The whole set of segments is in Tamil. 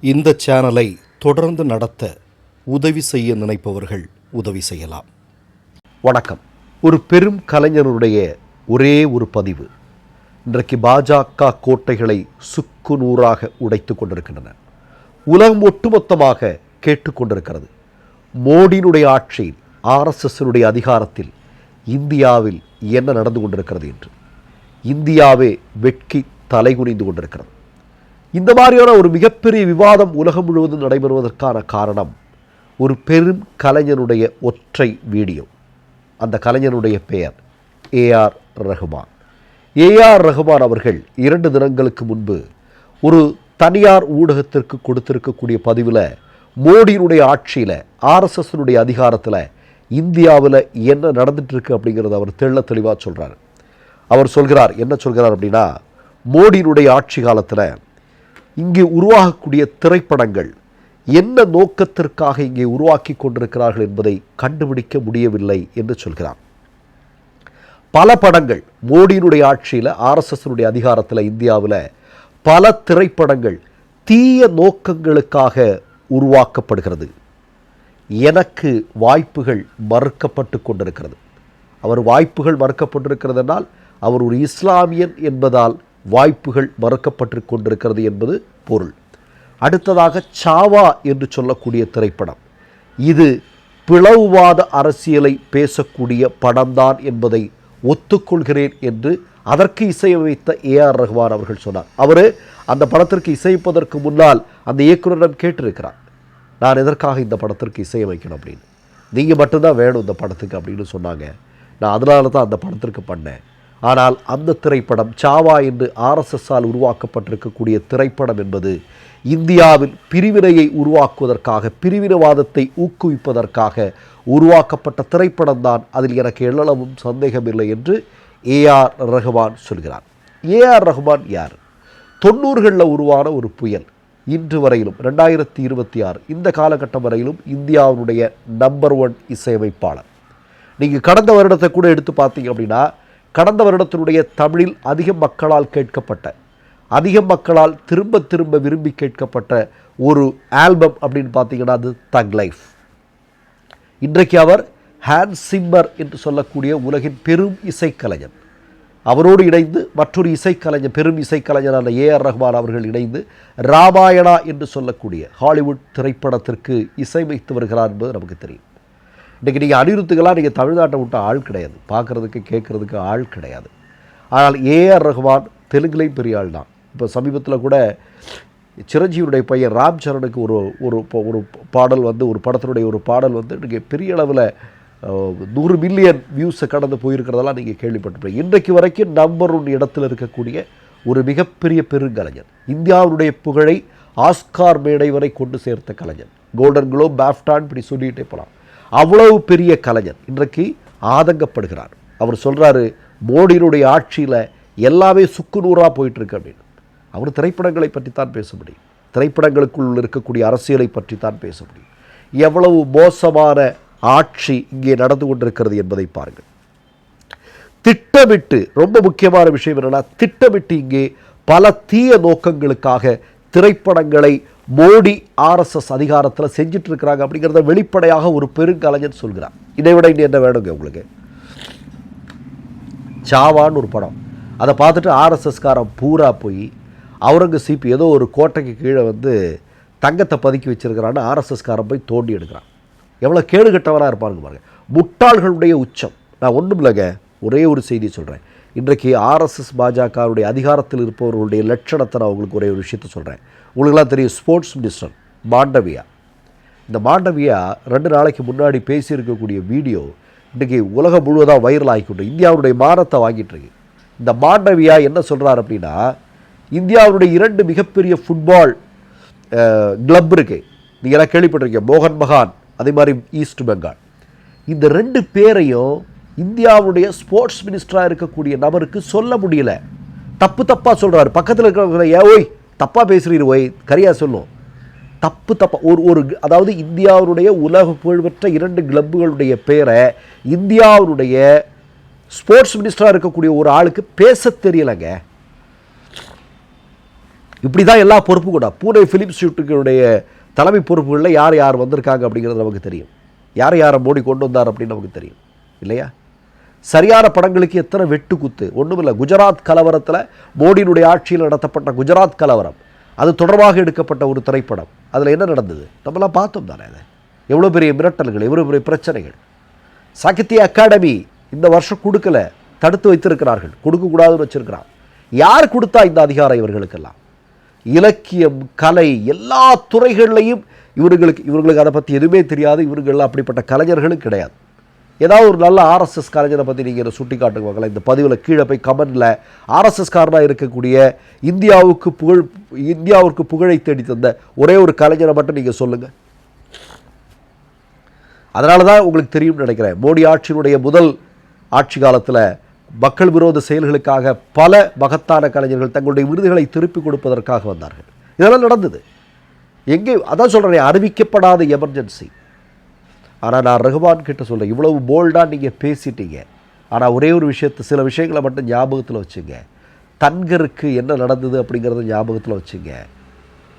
இந்த சேனலை தொடர்ந்து நடத்த உதவி செய்ய நினைப்பவர்கள் உதவி செய்யலாம். வணக்கம். ஒரு பெரும் கலைஞருடைய ஒரே ஒரு பதிவு. இன்றைக்கு பாஜக கோட்டைகளை சுக்கு நூறாக உடைத்து கொண்டிருக்கின்றன. உலகம் ஒட்டுமொத்தமாக கேட்டுக்கொண்டிருக்கிறது மோடியினுடைய ஆட்சியில் ஆர்எஸ்எஸ்னுடைய அதிகாரத்தில் இந்தியாவில் என்ன நடந்து கொண்டிருக்கிறது என்று. இந்தியாவே வெட்கி தலைகுனிந்து கொண்டிருக்கிறது. இந்த மாதிரியான ஒரு மிகப்பெரிய விவாதம் உலகம் முழுவதும் நடைபெறுவதற்கான காரணம் ஒரு பெரும் கலைஞனுடைய ஒற்றை வீடியோ. அந்த கலைஞனுடைய பெயர் ஏஆர் ரஹ்மான் ஏஆர் ரஹ்மான் அவர்கள் இரண்டு தினங்களுக்கு முன்பு ஒரு தனியார் ஊடகத்திற்கு கொடுத்திருக்கக்கூடிய பதிவில் மோடியினுடைய ஆட்சியில் ஆர்எஸ்எஸ்னுடைய அதிகாரத்தில் இந்தியாவில் என்ன நடந்துட்டுருக்கு அப்படிங்கிறத அவர் தெள்ள தெளிவாக சொல்கிறார் அவர் சொல்கிறார் என்ன சொல்கிறார் அப்படின்னா மோடியினுடைய ஆட்சி காலத்தில் இங்கே உருவாகக்கூடிய திரைப்படங்கள் என்ன நோக்கத்திற்காக இங்கே உருவாக்கி கொண்டிருக்கிறார்கள் என்பதை கண்டுபிடிக்க முடியவில்லை என்று சொல்கிறார் பல படங்கள் மோடியினுடைய ஆட்சியில் ஆர்எஸ்எஸ்னுடைய அதிகாரத்தில் இந்தியாவில் பல திரைப்படங்கள் தீய நோக்கங்களுக்காக உருவாக்கப்படுகிறது. எனக்கு வாய்ப்புகள் மறுக்கப்பட்டு கொண்டிருக்கிறது. அவர் வாய்ப்புகள் மறுக்கப்பட்டிருக்கிறதுனால் அவர் ஒரு இஸ்லாமியன் என்பதால் வாய்ப்புகள் மறுக்கப்பட்டு கொண்டிருக்கிறது என்பது பொருள். அடுத்ததாக சாவா என்று சொல்லக்கூடிய திரைப்படம். இது பிளவுவாத அரசியலை பேசக்கூடிய படம்தான் என்பதை ஒத்துக்கொள்கிறேன் என்று அதற்கு இசையமைத்த ஏ ஆர் ரஹ்மான் அவர்கள் சொன்னார். அவர் அந்த படத்திற்கு இசைப்பதற்கு முன்னால் அந்த இயக்குநரிடம் கேட்டிருக்கிறார். நான் எதற்காக இந்த படத்திற்கு இசையமைக்கணும் அப்படின்னு. நீங்கள் மட்டும்தான் வேணும் இந்த படத்துக்கு அப்படின்னு சொன்னாங்க. நான் அதனால தான் அந்த படத்திற்கு பண்ணேன். ஆனால் அந்த திரைப்படம் சாவா என்று ஆர்எஸ்எஸ்ஸால் உருவாக்கப்பட்டிருக்கக்கூடிய திரைப்படம் என்பது இந்தியாவில் பிரிவினையை உருவாக்குவதற்காக பிரிவினவாதத்தை ஊக்குவிப்பதற்காக உருவாக்கப்பட்ட திரைப்படம்தான். அதில் எனக்கு எள்ளளவும் சந்தேகமில்லை என்று ஏஆர் ரஹ்மான் சொல்கிறார். ஏஆர் ரஹ்மான் யார்? தொண்ணூறுகளில் உருவான ஒரு புயல் இன்று வரையிலும் ரெண்டாயிரத்தி இருபத்தி ஆறு இந்த காலகட்டம் வரையிலும் இந்தியாவினுடைய நம்பர் ஒன் இசையமைப்பாளர். நீங்கள் கடந்த வருடத்தை கூட எடுத்து பார்த்தீங்க அப்படின்னா கடந்த வருடத்தினுடைய தமிழில் அதிக மக்களால் கேட்கப்பட்ட அதிக மக்களால் திரும்ப திரும்ப விரும்பி கேட்கப்பட்ட ஒரு ஆல்பம் அப்படின்னு பார்த்தீங்கன்னா அது தக் லைஃப். இன்றைக்கு அவர் ஹேண்ட் சிம்மர் என்று சொல்லக்கூடிய உலகின் பெரும் இசைக்கலைஞன் அவரோடு இணைந்து மற்றொரு இசைக்கலைஞர் பெரும் இசைக்கலைஞரான ஏ ஆர் ரஹ்மான் அவர்கள் இணைந்து ராமாயணா என்று சொல்லக்கூடிய ஹாலிவுட் திரைப்படத்திற்கு இசையமைத்து வருகிறார் என்பது நமக்கு தெரியும். இன்றைக்கி நீங்கள் அனிருத்துக்கெல்லாம் நீங்கள் தமிழ்நாட்டை விட்ட ஆள் கிடையாது. பார்க்குறதுக்கு கேட்குறதுக்கு ஆள் கிடையாது. ஆனால் ஏஆர் ரஹ்மான் தெலுங்குலேயும் பெரிய ஆள் தான். இப்போ சமீபத்தில் கூட சிரஞ்சீவியுடைய பையன் ராம் சரணுக்கு ஒரு ஒரு ஒரு பாடல் வந்து ஒரு படத்தினுடைய ஒரு பாடல் வந்து இன்றைக்கி பெரிய அளவில் நூறு மில்லியன் வியூஸை கடந்து போயிருக்கிறதெல்லாம் நீங்கள் கேள்விப்பட்டிருப்பீங்க. இன்றைக்கு வரைக்கும் நம்பர் ஒன் இடத்துல இருக்கக்கூடிய ஒரு மிகப்பெரிய பெருங்கலைஞர் இந்தியாவுடைய புகழை ஆஸ்கார் மேடை வரை கொண்டு சேர்த்த கலைஞர் கோல்டன் குளோப் பேஃப்டான் இப்படி சொல்லிகிட்டே போகலாம் அவ்வளவு பெரிய கலைஞர். இன்றைக்கு ஆதங்கப்படுகிறார். அவர் சொல்கிறாரு மோடியினுடைய ஆட்சியில் எல்லாமே சுக்கு நூறாக போயிட்டுருக்கு அப்படின்னு. அவர் திரைப்படங்களை பற்றி தான் பேச முடியும். திரைப்படங்களுக்குள் இருக்கக்கூடிய அரசியலை பற்றி தான் பேச முடியும். எவ்வளவு மோசமான ஆட்சி இங்கே நடந்து கொண்டிருக்கிறது என்பதை பாருங்கள். திட்டமிட்டு ரொம்ப முக்கியமான விஷயம் என்னன்னா திட்டமிட்டு இங்கே பல தீய நோக்கங்களுக்காக திரைப்படங்களை மோடி ஆர்எஸ்எஸ் அதிகாரத்தில் செஞ்சுட்டு இருக்கிறாங்க அப்படிங்கிறத வெளிப்படையாக ஒரு பெருங்கலைஞர் சொல்கிறார். இதை விட இன்னும் என்ன வேணுங்க உங்களுக்கு? சாவான்னு ஒரு படம். அதை பார்த்துட்டு ஆர்எஸ்எஸ்காரன் பூரா போய் அவுரங்கசீப் ஏதோ ஒரு கோட்டைக்கு கீழே வந்து தங்கத்தை பதுக்கி வச்சிருக்கிறான்னு ஆர்எஸ்எஸ்காரன் போய் தோண்டி எடுக்கிறான். எவ்வளோ கேடுகட்டவனாக இருப்பாருங்க பாருங்க. முட்டாள்களுடைய உச்சம். நான் ஒன்றும் இல்லைங்க. ஒரே ஒரு செய்தி சொல்கிறேன் இன்றைக்கு ஆர்எஸ்எஸ் பாஜகவுடைய அதிகாரத்தில் இருப்பவர்களுடைய லட்சணத்தை நான் உங்களுக்கு ஒரே ஒரு விஷயத்தை சொல்கிறேன் உங்களுக்குலாம் தெரியும் ஸ்போர்ட்ஸ் மினிஸ்டர் மாண்டவியா. இந்த மாண்டவியா ரெண்டு நாளைக்கு முன்னாடி பேசியிருக்கக்கூடிய வீடியோ இன்றைக்கி உலகம் முழுவதாக வைரல் ஆகிக்கொண்டு இந்தியாவுடைய மானத்தை வாங்கிட்டுருக்கு இந்த மாண்டவியா என்ன சொல்கிறார் அப்படின்னா இந்தியாவுடைய இரண்டு மிகப்பெரிய ஃபுட்பால் கிளப் இருக்கு. நீங்கள் கேள்விப்பட்டிருக்கீங்க மோகன் மகான் அதே மாதிரி ஈஸ்ட் பெங்கால் இந்த ரெண்டு பேரையும் இந்தியாவுடைய ஸ்போர்ட்ஸ் மினிஸ்டராக இருக்கக்கூடிய நபருக்கு சொல்ல முடியல. தப்பு தப்பாக சொல்கிறாரு பக்கத்தில் இருக்கிறவங்க ஏ ஓய் தப்பாக பேசுகிறீர் ஒய். கரியாக சொல்லும் தப்பு தப்பா. ஒரு ஒரு அதாவது இந்தியாவுடைய உலக புகழ்பெற்ற இரண்டு கிளப்புகளுடைய பேரை இந்தியாவுடைய ஸ்போர்ட்ஸ் மினிஸ்டராக இருக்கக்கூடிய ஒரு ஆளுக்கு பேச தெரியலைங்க. இப்படி தான் எல்லா பொறுப்பும் கூட. பூனே ஃபிலிம் ஷூட்டுகளுடைய தலைமை பொறுப்புகளில் யார் யார் வந்திருக்காங்க அப்படிங்கிறது நமக்கு தெரியும். யார் யாரை மோடி கொண்டு வந்தார் அப்படின்னு நமக்கு தெரியும். இல்லையா? சரியான படங்களுக்கு எத்தனை வெட்டு குத்து? ஒன்றுமில்லை குஜராத் கலவரத்தில் மோடியினுடைய ஆட்சியில் நடத்தப்பட்ட குஜராத் கலவரம் அது தொடர்பாக எடுக்கப்பட்ட ஒரு திரைப்படம். அதில் என்ன நடந்தது? நம்மளாம் பார்த்தோம் தானே அதை. எவ்வளோ பெரிய மிரட்டல்கள் எவ்வளோ பெரிய பிரச்சனைகள். சாகித்ய அகாடமி இந்த வருஷம் கொடுக்கல. தடுத்து வைத்திருக்கிறார்கள். கொடுக்கக்கூடாதுன்னு வச்சிருக்கிறான். யார் கொடுத்தா இந்த அதிகாரம் இவர்களுக்கெல்லாம்? இலக்கியம் கலை எல்லா துறைகள்லையும் இவர்களுக்கு இவர்களுக்கு அதை பற்றி எதுவுமே தெரியாது. இவர்கள் அப்படிப்பட்ட கலைஞர்களும் கிடையாது. ஏதாவது ஒரு நல்ல ஆர்எஸ்எஸ் கலைஞரை பற்றி நீங்கள் சுட்டி காட்டுவாங்களா இந்த பதிவில் கீழே போய் கமெண்டில் ஆர்எஸ்எஸ் காரனாக இருக்கக்கூடிய இந்தியாவுக்கு புகழ் இந்தியாவுக்கு புகழை தேடி தந்த ஒரே ஒரு கலைஞரை மட்டும் நீங்கள் சொல்லுங்கள் அதனால தான் உங்களுக்கு தெரியும்னு நினைக்கிறேன். மோடி ஆட்சியினுடைய முதல் ஆட்சி காலத்தில் மக்கள் விரோத செயல்களுக்காக பல மகத்தான கலைஞர்கள் தங்களுடைய விருதுகளை திருப்பி கொடுப்பதற்காக வந்தார்கள். இதெல்லாம் நடந்தது. எங்கே அதான் சொல்கிறேன் அறிவிக்கப்படாத எமர்ஜென்சி ஆனால் நான் ரகுமான் கிட்ட சொல்கிறேன் இவ்வளவு போல்டாக நீங்கள் பேசிட்டீங்க. ஆனால் ஒரே ஒரு விஷயத்தை சில விஷயங்களை மட்டும் ஞாபகத்தில் வச்சுங்க. தன்கருக்கு என்ன நடந்தது அப்படிங்கிறத ஞாபகத்தில் வச்சுங்க.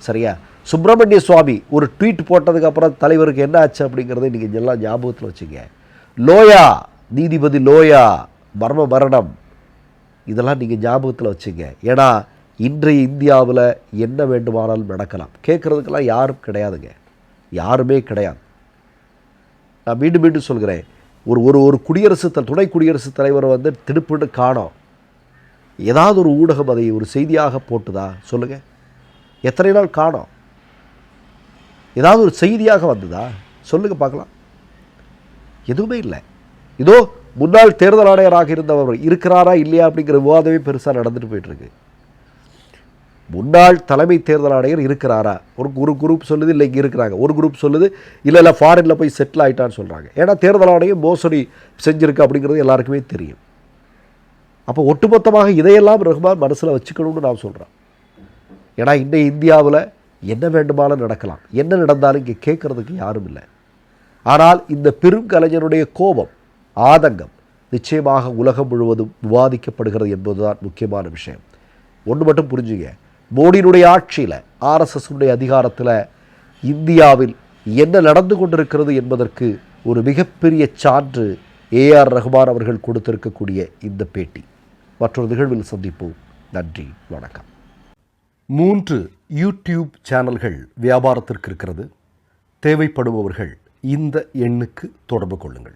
சரியா? சுப்பிரமணிய சுவாமி ஒரு ட்வீட் போட்டதுக்கப்புறம் தலைவருக்கு என்ன ஆச்சு அப்படிங்கிறத நீங்கள் எல்லாம் ஞாபகத்தில் வச்சுங்க. லோயா நீதிபதி லோயா மர்ம மரணம். இதெல்லாம் நீங்கள் ஞாபகத்தில் வச்சுங்க. ஏன்னா இன்றைய இந்தியாவில் என்ன வேண்டுமானாலும் நடக்கலாம். கேட்குறதுக்கெல்லாம் யாரும் கிடையாதுங்க. யாருமே கிடையாது. நான் மீண்டும் மீண்டும் சொல்கிறேன். ஒரு ஒரு ஒரு குடியரசு த- துணை குடியரசுத் தலைவரை வந்து திடுப்புன்னு காணோம். ஏதாவது ஒரு ஊடகம் அதை ஒரு செய்தியாக போட்டுதா? சொல்லுங்கள் எத்தனை நாள் காணோம்? ஏதாவது ஒரு செய்தியாக வந்ததா? சொல்லுங்கள் பார்க்கலாம். எதுவுமே இல்லை. இதோ முன்னாள் தேர்தல் ஆணையராக இருந்தவர் இருக்கிறாரா இல்லையா அப்படிங்கிற விவாதமே பெருசாக நடந்துட்டு போயிட்டுருக்கு முன்னாள் தலைமை தேர்தல் ஆணையர் இருக்கிறாரா? ஒரு ஒரு குரூப் சொல்லுது இல்லை இங்கே இருக்கிறாங்க. ஒரு குரூப் சொல்லுது இல்லை இல்லை ஃபாரினில் போய் செட்டில் ஆயிட்டான்னு சொல்கிறாங்க ஏன்னா தேர்தல் ஆணையம் மோசடி செஞ்சுருக்கு அப்படிங்கிறது எல்லாருக்குமே தெரியும். அப்போ ஒட்டுமொத்தமாக இதையெல்லாம் ரஹ்மான் மனசில் வச்சுக்கணும்னு நான் சொல்கிறேன் ஏன்னா இன்றைய இந்தியாவில் என்ன வேண்டுமானாலும் நடக்கலாம். என்ன நடந்தாலும் இங்கே கேட்குறதுக்கு யாரும் இல்லை. ஆனால் இந்த பெரும் கலைஞருடைய கோபம் ஆதங்கம் நிச்சயமாக உலகம் முழுவதும் விவாதிக்கப்படுகிறது என்பதுதான் முக்கியமான விஷயம். ஒன்று மட்டும் புரிஞ்சுங்க. மோடியினுடைய ஆட்சியில் ஆர்எஸ்எஸ்னுடைய அதிகாரத்தில் இந்தியாவில் என்ன நடந்து கொண்டிருக்கிறது என்பதற்கு ஒரு மிகப்பெரிய சான்று ஏஆர் ரஹ்மான் அவர்கள் கொடுத்திருக்கக்கூடிய இந்த பேட்டி. மற்றொரு நிகழ்வில் சந்திப்போம். நன்றி வணக்கம். மூன்று யூடியூப் சேனல்கள் வியாபாரத்திற்கு இருக்கிறது. தேவைப்படுபவர்கள் இந்த எண்ணுக்கு தொடர்பு கொள்ளுங்கள்.